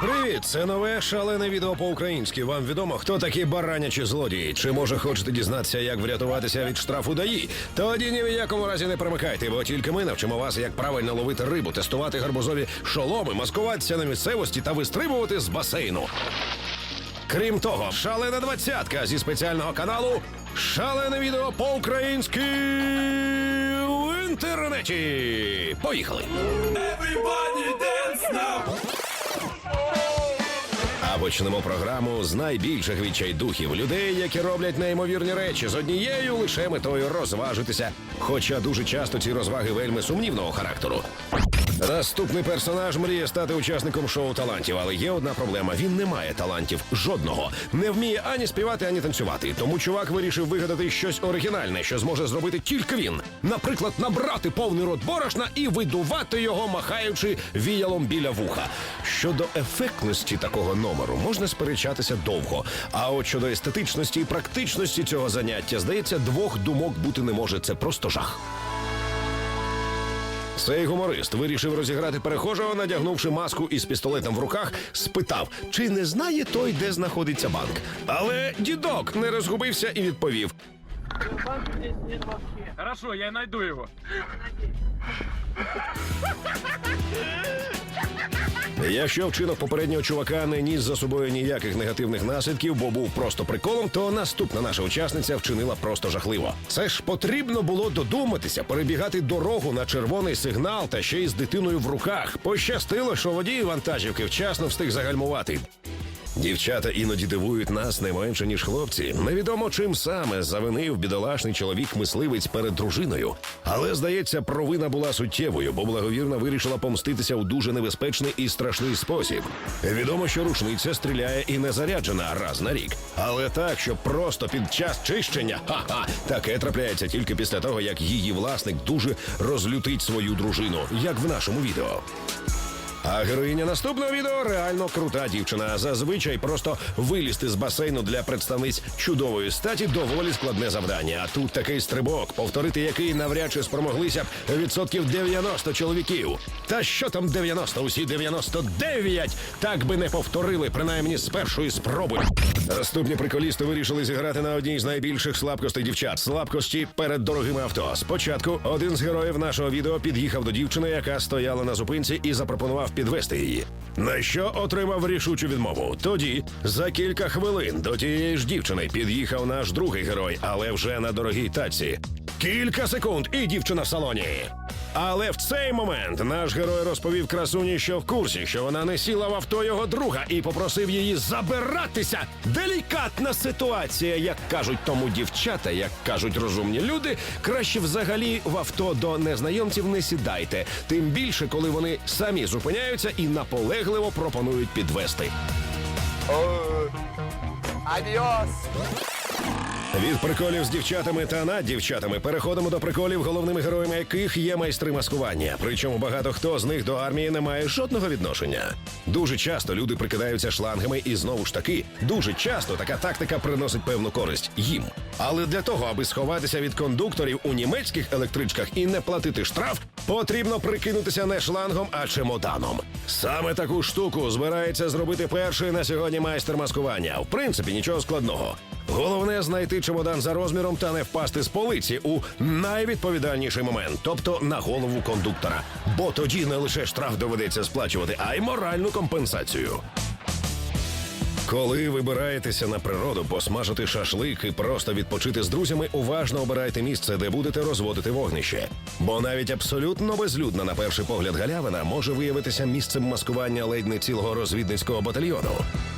Привіт, це нове шалене відео по-українськи. Вам відомо, хто такі баранячі злодії? Чи може хочете дізнатися, як врятуватися від штрафу ДАІ? Тоді ні в якому разі не примикайте, бо тільки ми навчимо вас, як правильно ловити рибу, тестувати гарбузові шоломи, маскуватися на місцевості та вистрибувати з басейну. Крім того, шалена двадцятка зі спеціального каналу Шалене відео по-українськи в інтернеті. Поїхали! Everybody dance now. Почнемо програму з найбільших відчайдухів людей, які роблять неймовірні речі з однією лише метою розважитися. Хоча дуже часто ці розваги вельми сумнівного характеру. Наступний персонаж мріє стати учасником шоу талантів, але є одна проблема: він не має талантів жодного, не вміє ані співати, ані танцювати. Тому чувак вирішив вигадати щось оригінальне, що зможе зробити тільки він. Наприклад, набрати повний рот борошна і видувати його, махаючи віялом біля вуха. Щодо ефектності такого номеру можна сперечатися довго. А от щодо естетичності і практичності цього заняття, здається, двох думок бути не може. Це просто жах. Цей гуморист вирішив розіграти перехожого, надягнувши маску із пістолетом в руках, спитав, чи не знає той, де знаходиться банк. Але дідок не розгубився і відповів: Хорошо, я найду его. Якщо вчинок попереднього чувака не ніс за собою ніяких негативних наслідків, бо був просто приколом, то наступна наша учасниця вчинила просто жахливо. Це ж потрібно було додуматися, перебігати дорогу на червоний сигнал та ще й з дитиною в руках. Пощастило, що водій вантажівки вчасно встиг загальмувати. Дівчата іноді дивують нас не менше, ніж хлопці. Невідомо чим саме завинив бідолашний чоловік-мисливець перед дружиною. Але здається, провина була суттєвою, бо благовірна вирішила помститися у дуже небезпечний і страшний спосіб. Відомо, що рушниця стріляє і не заряджена раз на рік. Але так, що просто під час чищення, ха-ха, таке трапляється тільки після того, як її власник дуже розлютить свою дружину, як в нашому відео. А героїня наступного відео реально крута дівчина. Зазвичай просто вилізти з басейну для представниць чудової статі доволі складне завдання. А тут такий стрибок, повторити який навряд чи спромоглися б відсотків 90 чоловіків. Та що там 90, усі 99 так би не повторили, принаймні з першої спроби. Наступні приколісти вирішили зіграти на одній з найбільших слабкостей дівчат слабкості перед дорогими авто. Спочатку один з героїв нашого відео під'їхав до дівчини, яка стояла на зупинці, і запропонував підвести її. На що отримав рішучу відмову. Тоді за кілька хвилин до тієї ж дівчини під'їхав наш другий герой, але вже на дорогій таці. Кілька секунд, і дівчина в салоні. Але в цей момент наш герой розповів красуні, що в курсі, що вона не сіла в авто його друга, і попросив її забиратися. Делікатна ситуація, як кажуть тому дівчата, як кажуть розумні люди, краще взагалі в авто до незнайомців не сідайте. Тим більше, коли вони самі зупиняються і наполегливо пропонують підвести. Adiós. Від приколів з дівчатами та над дівчатами переходимо до приколів, головними героями яких є майстри маскування. Причому багато хто з них до армії не має жодного відношення. Дуже часто люди прикидаються шлангами, і знову ж таки, дуже часто така тактика приносить певну користь їм. Але для того, аби сховатися від кондукторів у німецьких електричках і не платити штраф, потрібно прикинутися не шлангом, а чемоданом. Саме таку штуку збирається зробити перший на сьогодні майстер маскування. В принципі, нічого складного. Головне знайти чемодан за розміром та не впасти з полиці у найвідповідальніший момент, тобто на голову кондуктора. Бо тоді не лише штраф доведеться сплачувати, а й моральну компенсацію. Коли вибираєтеся на природу, посмажити шашлик і просто відпочити з друзями, уважно обирайте місце, де будете розводити вогнище. Бо навіть абсолютно безлюдна на перший погляд галявина може виявитися місцем маскування ледь не цілого розвідницького батальйону.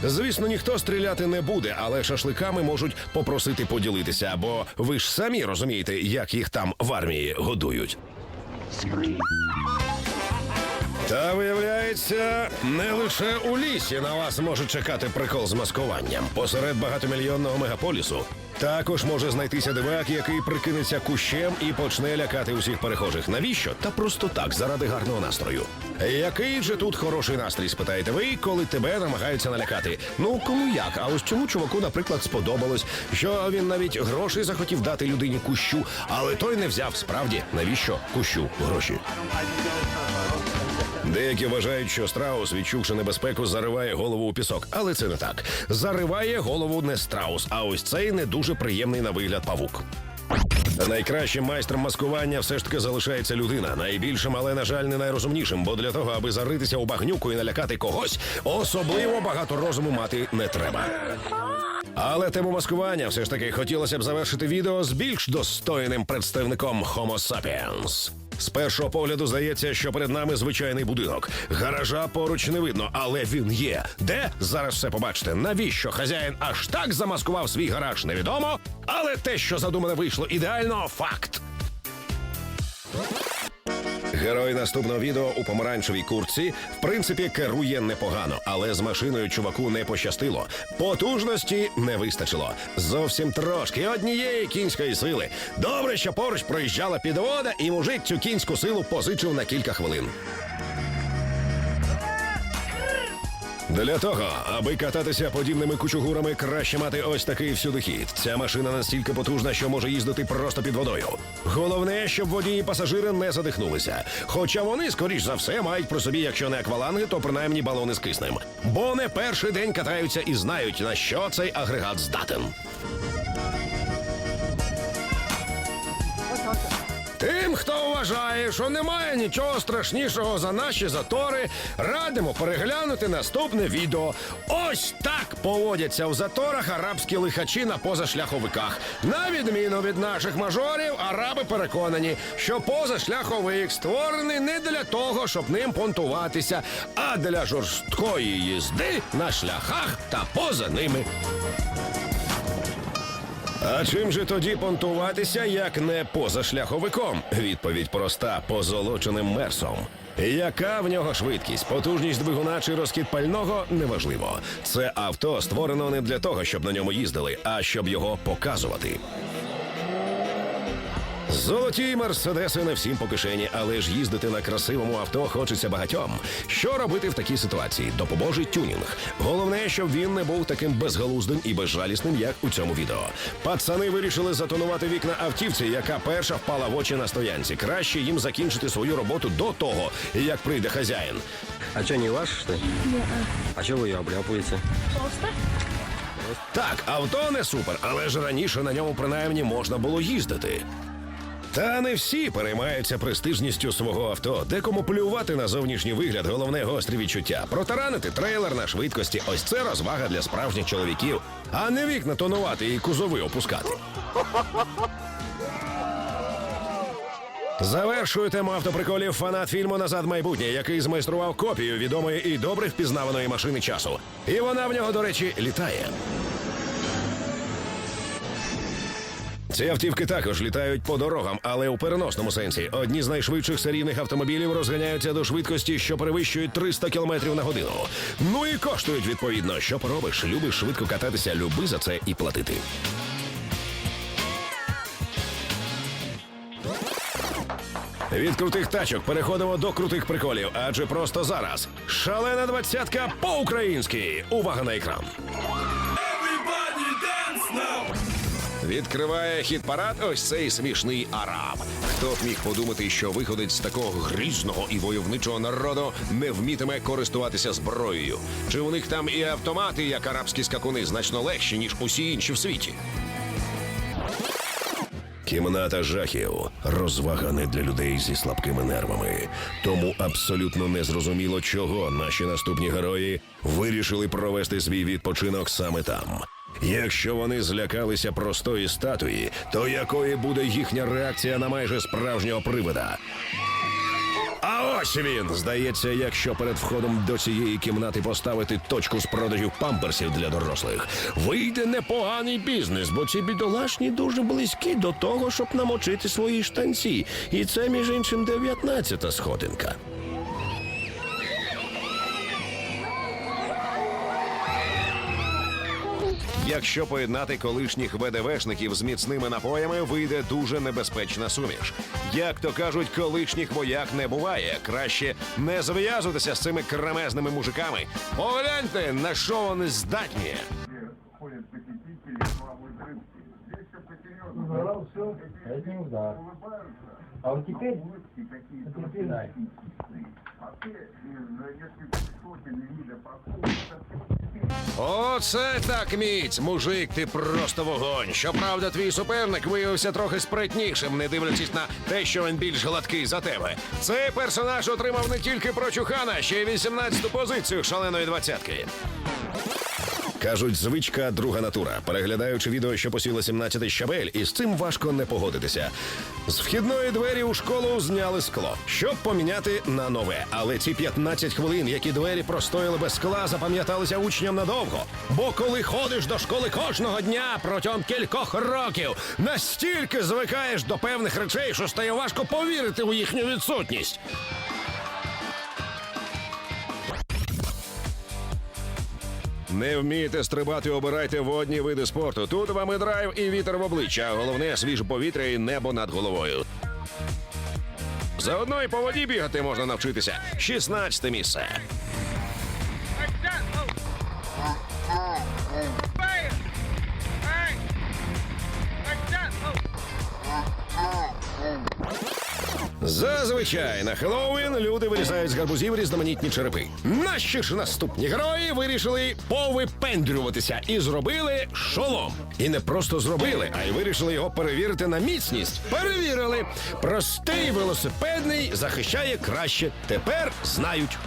Звісно, ніхто стріляти не буде, але шашликами можуть попросити поділитися, бо ви ж самі розумієте, як їх там в армії годують. Та виявляється, не лише у лісі на вас може чекати прикол з маскуванням. Посеред багатомільйонного мегаполісу також може знайтися дивак, який прикинеться кущем і почне лякати усіх перехожих. Навіщо? Та просто так, заради гарного настрою. Який же тут хороший настрій, спитаєте ви, коли тебе намагаються налякати? Ну кому як? А ось цьому чуваку, наприклад, сподобалось, що він навіть грошей захотів дати людині кущу, але той не взяв. Справді, навіщо кущу гроші? Деякі вважають, що страус, відчувши небезпеку, зариває голову у пісок, але це не так. Зариває голову не страус, а ось цей не дуже приємний на вигляд павук. Найкращим майстром маскування все ж таки залишається людина. Найбільшим, але на жаль, не найрозумнішим, бо для того, аби заритися у багнюку і налякати когось, особливо багато розуму мати не треба. Але тему маскування все ж таки хотілося б завершити відео з більш достойним представником Homo sapiens. З першого погляду здається, що перед нами звичайний будинок. Гаража поруч не видно, але він є. Де зараз все побачите? Навіщо хазяїн аж так замаскував свій гараж? Невідомо. Але те, що задумане вийшло ідеально, факт. Герой наступного відео у помаранчевій куртці в принципі керує непогано, але з машиною чуваку не пощастило. Потужності не вистачило. Зовсім трошки однієї кінської сили. Добре, що поруч проїжджала підвода, і мужик цю кінську силу позичив на кілька хвилин. Для того, аби кататися подібними кучугурами, краще мати ось такий всюдихід. Ця машина настільки потужна, що може їздити просто під водою. Головне, щоб водії і пасажири не задихнулися. Хоча вони, скоріш за все, мають при собі, якщо не акваланги, то принаймні балони з киснем. Бо не перший день катаються і знають, на що цей агрегат здатен. Тим, хто вважає, що немає нічого страшнішого за наші затори, радимо переглянути наступне відео. Ось так поводяться в заторах арабські лихачі на позашляховиках. На відміну від наших мажорів, араби переконані, що позашляховик створений не для того, щоб ним понтуватися, а для жорсткої їзди на шляхах та поза ними. А чим же тоді понтуватися, як не позашляховиком? Відповідь проста позолоченим мерсом. Яка в нього швидкість, потужність двигуна чи розкид пального неважливо. Це авто створено не для того, щоб на ньому їздили, а щоб його показувати. Золоті мерседеси не всім по кишені, але ж їздити на красивому авто хочеться багатьом. Що робити в такій ситуації? Допоможе тюнінг. Головне, щоб він не був таким безгалуздим і безжалісним, як у цьому відео. Пацани вирішили затонувати вікна автівці, яка перша впала в очі на стоянці. Краще їм закінчити свою роботу до того, як прийде хазяїн. А что, не ваш, ли? А что вы ее обляпываете? Так, авто не супер, але ж раніше на ньому принаймні можна було їздити. Та не всі переймаються престижністю свого авто, декому плювати на зовнішній вигляд, головне гострі відчуття. Протаранити трейлер на швидкості ось це розвага для справжніх чоловіків, а не вікна тонувати і кузови опускати. Завершує тему автоприколів фанат фільму Назад майбутнє, який змайстрував копію відомої і добре впізнаваної машини часу. І вона в нього, до речі, літає. Ці автівки також літають по дорогам, але у переносному сенсі. Одні з найшвидших серійних автомобілів розганяються до швидкості, що перевищують 300 км на годину. Ну і коштують відповідно. Що поробиш? Любиш швидко кататися, люби за це і платити. Від крутих тачок переходимо до крутих приколів, адже просто зараз шалена двадцятка по-українськи. Увага на екран. Відкриває хіт парад ось цей смішний араб. Хто б міг подумати, що виходить з такого грізного і войовничого народу не вмітиме користуватися зброєю? Чи у них там і автомати, як арабські скакуни, значно легші, ніж усі інші в світі? Кімната жахів розвага не для людей зі слабкими нервами. Тому абсолютно незрозуміло, чого наші наступні герої вирішили провести свій відпочинок саме там. Якщо вони злякалися простої статуї, то якою буде їхня реакція на майже справжнього привида? А ось він. Здається, якщо перед входом до цієї кімнати поставити точку з продажів памперсів для дорослих, вийде непоганий бізнес, бо ці бідолашні дуже близькі до того, щоб намочити свої штанці. І це, між іншим, дев'ятнадцята сходинка. Якщо поєднати колишніх ВДВшників з міцними напоями, вийде дуже небезпечна суміш. Як то кажуть, колишніх вояк не буває. Краще не зв'язуватися з цими кремезними мужиками. Погляньте, на що вони здатні. Дай. саркастические. Вообще, из нескольких сотен видов акул, это всего Оце так міць, мужик, ти просто вогонь. Щоправда, твій суперник виявився трохи спритнішим, не дивлячись на те, що він більш гладкий за тебе. Цей персонаж отримав не тільки прочухана, ще й 18-ту позицію шаленої двадцятки. Кажуть, звичка друга натура. Переглядаючи відео, що посіла 17-й щабель, із цим важко не погодитися. З вхідної двері у школу зняли скло, щоб поміняти на нове. Але ці 15 хвилин, які двері простояли без скла, запам'яталися учням надовго. Бо коли ходиш до школи кожного дня протягом кількох років, настільки звикаєш до певних речей, що стає важко повірити у їхню відсутність. Не вмієте стрибати, обирайте водні види спорту. Тут вам і драйв, і вітер в обличчя. Головне свіже повітря і небо над головою. Заодно і по воді бігати можна навчитися. 16 місце. Зазвичай на Хеллоуін люди вирізають з гарбузів різноманітні черепи. Наші ж наступні герої вирішили повипендрюватися і зробили шолом. І не просто зробили, а й вирішили його перевірити на міцність. Перевірили. Простий велосипедний захищає краще. Тепер знають.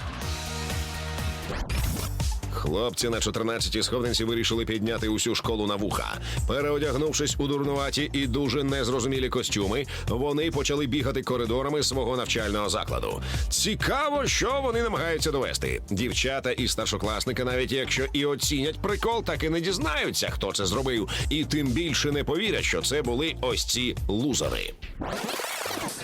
Хлопці на 14-й сходинці вирішили підняти усю школу на вуха. Переодягнувшись у дурнуваті і дуже незрозумілі костюми, вони почали бігати коридорами свого навчального закладу. Цікаво, що вони намагаються довести. Дівчата і старшокласники, навіть якщо і оцінять прикол, так і не дізнаються, хто це зробив, і тим більше не повірять, що це були ось ці лузери.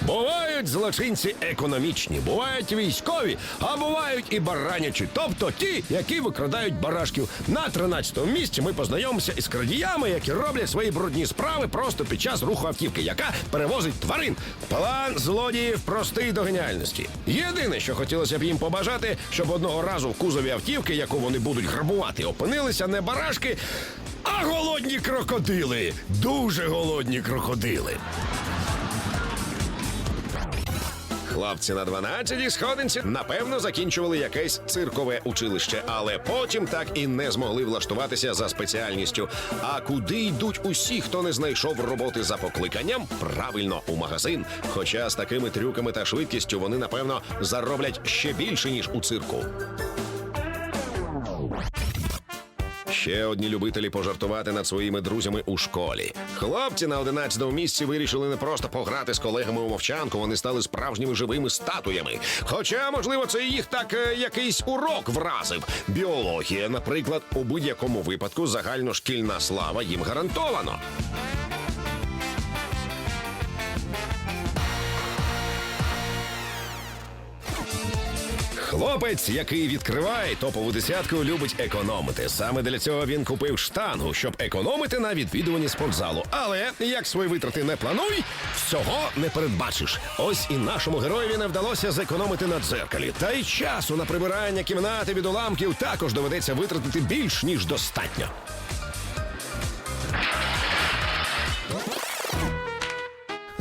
Бувають злочинці економічні, бувають військові, а бувають і баранячі, тобто ті, які викрадають барашків. На 13-му місці ми познайомимося із крадіями, які роблять свої брудні справи просто під час руху автівки, яка перевозить тварин. План злодіїв простий до геніальності. Єдине, що хотілося б їм побажати, щоб одного разу в кузові автівки, яку вони будуть грабувати, опинилися не барашки, а голодні крокодили. Дуже голодні крокодили. Хлопці на 12-й сходинці напевно закінчували якесь циркове училище, але потім так і не змогли влаштуватися за спеціальністю. А куди йдуть усі, хто не знайшов роботи за покликанням? Правильно, у магазин. Хоча з такими трюками та швидкістю вони напевно зароблять ще більше ніж у цирку. Ще одні любителі пожартувати над своїми друзями у школі. Хлопці на 11-му місці вирішили не просто пограти з колегами у мовчанку, вони стали справжніми живими статуями. Хоча, можливо, це їх так е, якийсь урок вразив. Біологія, наприклад, у будь-якому випадку загальношкільна слава їм гарантовано. Хлопець, який відкриває топову десятку, любить економити. Саме для цього він купив штангу, щоб економити на відвідуванні спортзалу. Але як свої витрати не плануй, всього не передбачиш. Ось і нашому героєві не вдалося зекономити на дзеркалі. Та й часу на прибирання кімнати від уламків також доведеться витратити більш ніж достатньо.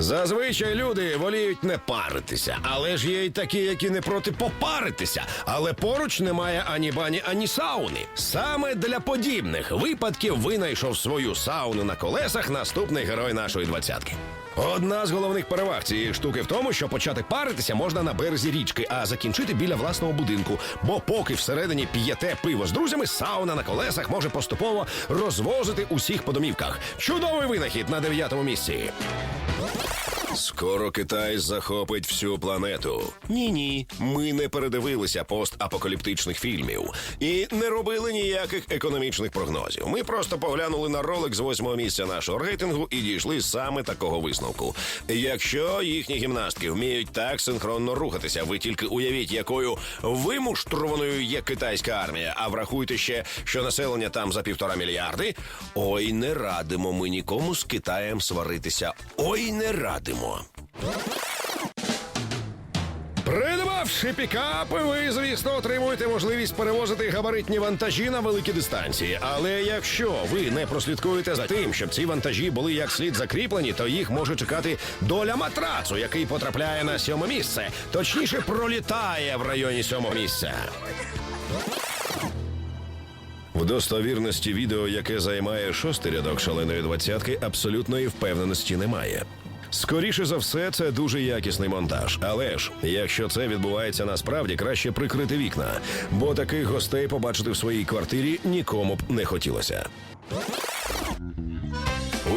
Зазвичай люди воліють не паритися, але ж є й такі, які не проти попаритися. Але поруч немає ані бані, ані сауни. Саме для подібних випадків винайшов свою сауну на колесах наступний герой нашої двадцятки. Одна з головних переваг цієї штуки в тому, що почати паритися можна на березі річки, а закінчити біля власного будинку. Бо поки всередині п'єте пиво з друзями, сауна на колесах може поступово розвозити усіх по домівках. Чудовий винахід на дев'ятому місці. Скоро Китай захопить всю планету. Ні, ні, ми не передивилися постапокаліптичних фільмів і не робили ніяких економічних прогнозів. Ми просто поглянули на ролик з восьмого місця нашого рейтингу і дійшли саме такого висновку. Якщо їхні гімнастки вміють так синхронно рухатися, ви тільки уявіть, якою вимуштрованою є китайська армія. А врахуйте ще, що населення там за півтора мільярди. Ой, не радимо ми нікому з Китаєм сваритися. Ой, не радимо. Придбай Придбавши пікап, ви, звісно, отримуєте можливість перевозити габаритні вантажі на великі дистанції. Але якщо ви не прослідкуєте за тим, щоб ці вантажі були як слід закріплені, то їх може чекати доля матрацу, який потрапляє на сьоме місце. Точніше, пролітає в районі сьомого місця. В достовірності відео, яке займає шостий рядок шаленої двадцятки, абсолютної впевненості немає. Скоріше за все, це дуже якісний монтаж. Але ж, якщо це відбувається насправді, краще прикрити вікна, бо таких гостей побачити в своїй квартирі нікому б не хотілося.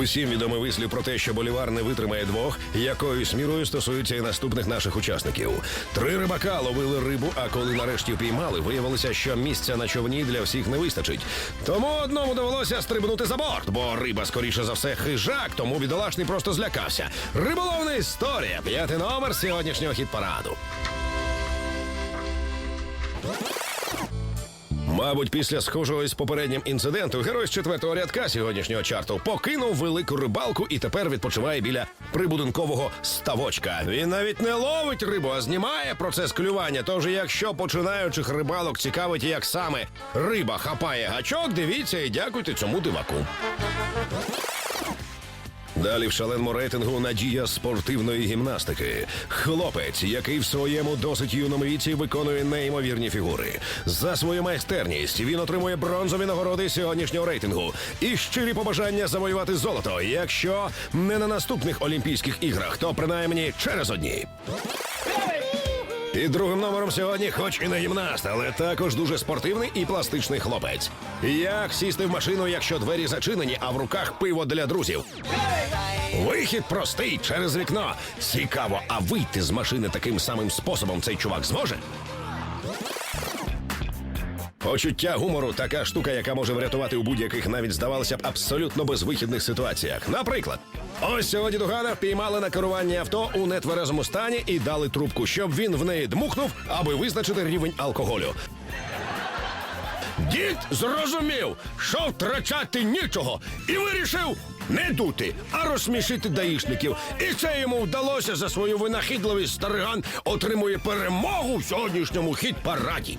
Усім відомий вислів про те, що болівар не витримає двох, якоюсь мірою стосується і наступних наших учасників. Три рибака ловили рибу, а коли нарешті піймали, виявилося, що місця на човні для всіх не вистачить. Тому одному довелося стрибнути за борт, бо риба, скоріше за все, хижак, тому бідолашний просто злякався. Риболовна історія. П'ятий номер сьогоднішнього хіт-параду. Мабуть, після схожого з попереднім інциденту герой з четвертого рядка сьогоднішнього чарту покинув велику рибалку і тепер відпочиває біля прибудинкового ставочка. Він навіть не ловить рибу, а знімає процес клювання. Тож, якщо починаючих рибалок цікавить, як саме риба хапає гачок, дивіться і дякуйте цьому диваку. Далі в шаленому рейтингу надія спортивної гімнастики. Хлопець, який в своєму досить юному віці виконує неймовірні фігури. За свою майстерність він отримує бронзові нагороди сьогоднішнього рейтингу і щирі побажання завоювати золото. Якщо не на наступних Олімпійських іграх, то принаймні через одні. І другим номером сьогодні, хоч і не гімнаст, але також дуже спортивний і пластичний хлопець. Як сісти в машину, якщо двері зачинені, а в руках пиво для друзів? Вихід простий через вікно. Цікаво, а вийти з машини таким самим способом цей чувак зможе? Почуття гумору така штука, яка може врятувати у будь-яких навіть здавалося б абсолютно безвихідних ситуаціях. Наприклад, ось сьогодні Дугана впіймали на керування авто у нетверезому стані і дали трубку, щоб він в неї дмухнув, аби визначити рівень алкоголю. Дід зрозумів, що втрачати нічого, і вирішив не дути, а розсмішити даїшників. І це йому вдалося за свою винахідливість. Стариган отримує перемогу в сьогоднішньому хіт-параді.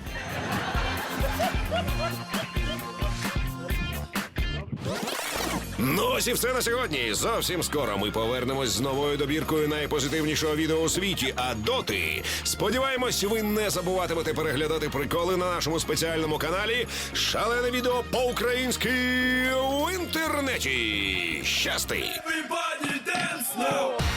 Ну ось і все на сьогодні. Зовсім скоро ми повернемось з новою добіркою найпозитивнішого відео у світі. А доти сподіваємось, ви не забуватимете переглядати приколи на нашому спеціальному каналі. Шалене відео по-українськи в інтернеті. Щасти! Now.